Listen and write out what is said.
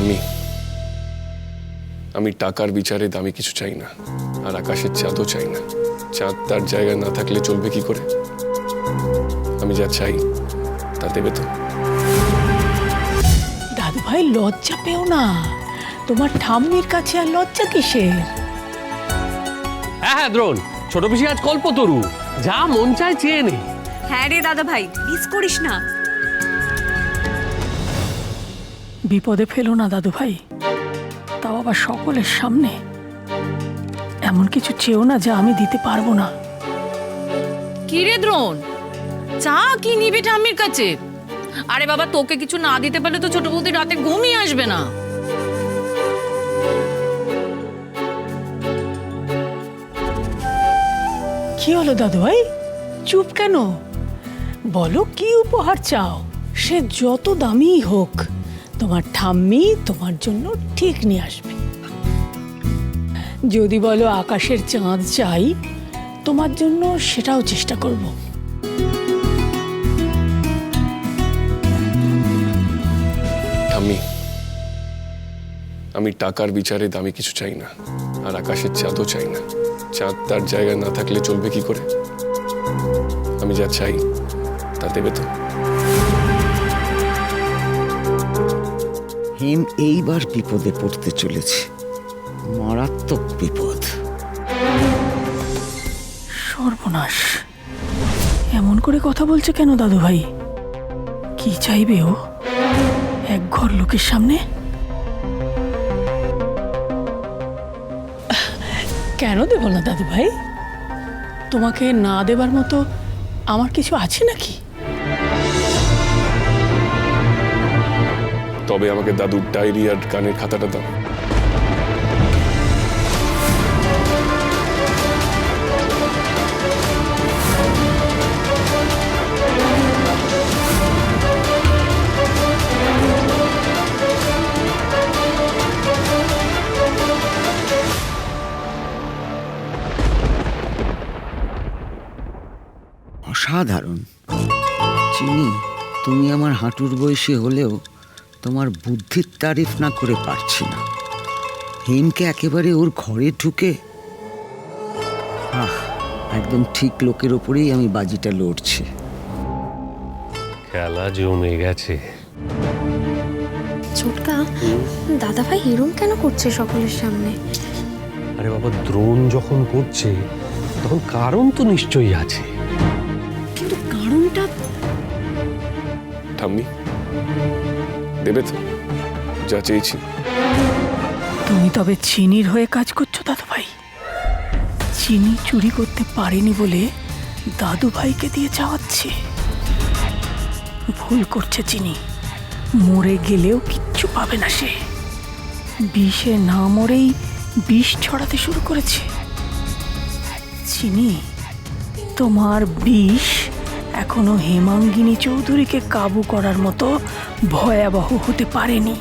ঠাম্মি আমি টাকার বিচারে দামি কিছু চাই না আর আকাশের চাঁদও চাই না। চাঁদ তার জায়গায় না থাকলে চলবে কি করে? আমি যা চাই তা দেবে তো? দাদু ভাই লজ্জা পেও না। তোমার ঠাম্মির কাছে আর লজ্জা কিসের? হ্যাঁ হ্যাঁ দ্রোণ। ছোট পিসি আজ কল্পতরু। যা মন চায় চেয়ে নে। হ্যাঁ রে দাদা ভাই মিস করিস না। বিপদে ফেলো না দাদু ভাই। তাও আবার সকলের সামনে। এমন কিছু চেয়েও না যা আমি দিতে পারব না। কি রে দ্রোণ? চা কি নিবি ঠাম্মির কাছে? আরে বাবা তোকে কিছু না দিতে পারলে তো ছোট বৌদি রাতে ঘুমিয়ে আসবে না। কি হলো দাদু ভাই? চুপ কেন? বলো কি উপহার চাও? সে যত দামিই হোক। তোমার ঠাম্মি তোমার জন্য ঠিক নিয়ে আসবে। যদি বলো আকাশের চাঁদ চাই, তোমার জন্য সেটাও চেষ্টা করব। ঠাম্মি, আমি টাকার বিচারে দামি কিছু চাই না, আর আকাশের চাঁদও চাই না। চাঁদ তার জায়গায় না থাকলে চলবে কি করে? আমি যা চাই, তা দেবে তো? হেম এইবার বিপদে পড়তে চলেছে। মারাত্মক বিপদ। সর্বনাশ। এমন করে কথা বলছে কেন দাদু ভাই কি চাইবে ও? এক ঘর লোকের সামনে? কেন দেব না দাদু ভাই তোমাকে না দেবার মতো আমার কিছু আছে নাকি? তবে আমাকে দাদুর ডায়েরি আর গানের খাতাটা দাও। অসাধারণ। চিনি, তুমি আমার হাঁটুর বয়সী হলেও তোমার বুদ্ধির তারিফ না করে পারছি না। হেমকে একেবারে ওর ঘরে ঢুকে আহ একদম ঠিক লোকের ওপরেই আমি বাজিটা লড়ছি। খেলা জমে গেছে। ছোটকা দাদা ভাই এরম কেন করছে সকলের সামনে? আরে বাবা দ্রোণ যখন করছে তখন কারণ তো নিশ্চয়ই আছে। কিন্তু কারণটা ঠাম্মি দেবে তো, যা চেয়েছি। তুমি তবে চিনির হয়ে কাজ করছ দাদু ভাই চিনি চুরি করতে পারেনি বলে দাদু ভাইকে দিয়ে চাওয়াচ্ছে ভুল করছে চিনি। মরে গেলেও কিচ্ছু পাবে না সে। বিষে না মরেই বিষ ছড়াতে শুরু করেছে। চিনি, তোমার বিষ এখনও হেমাঙ্গিনী চৌধুরীকে কাবু করার মতো ভয়াবহ হতে পারেনি।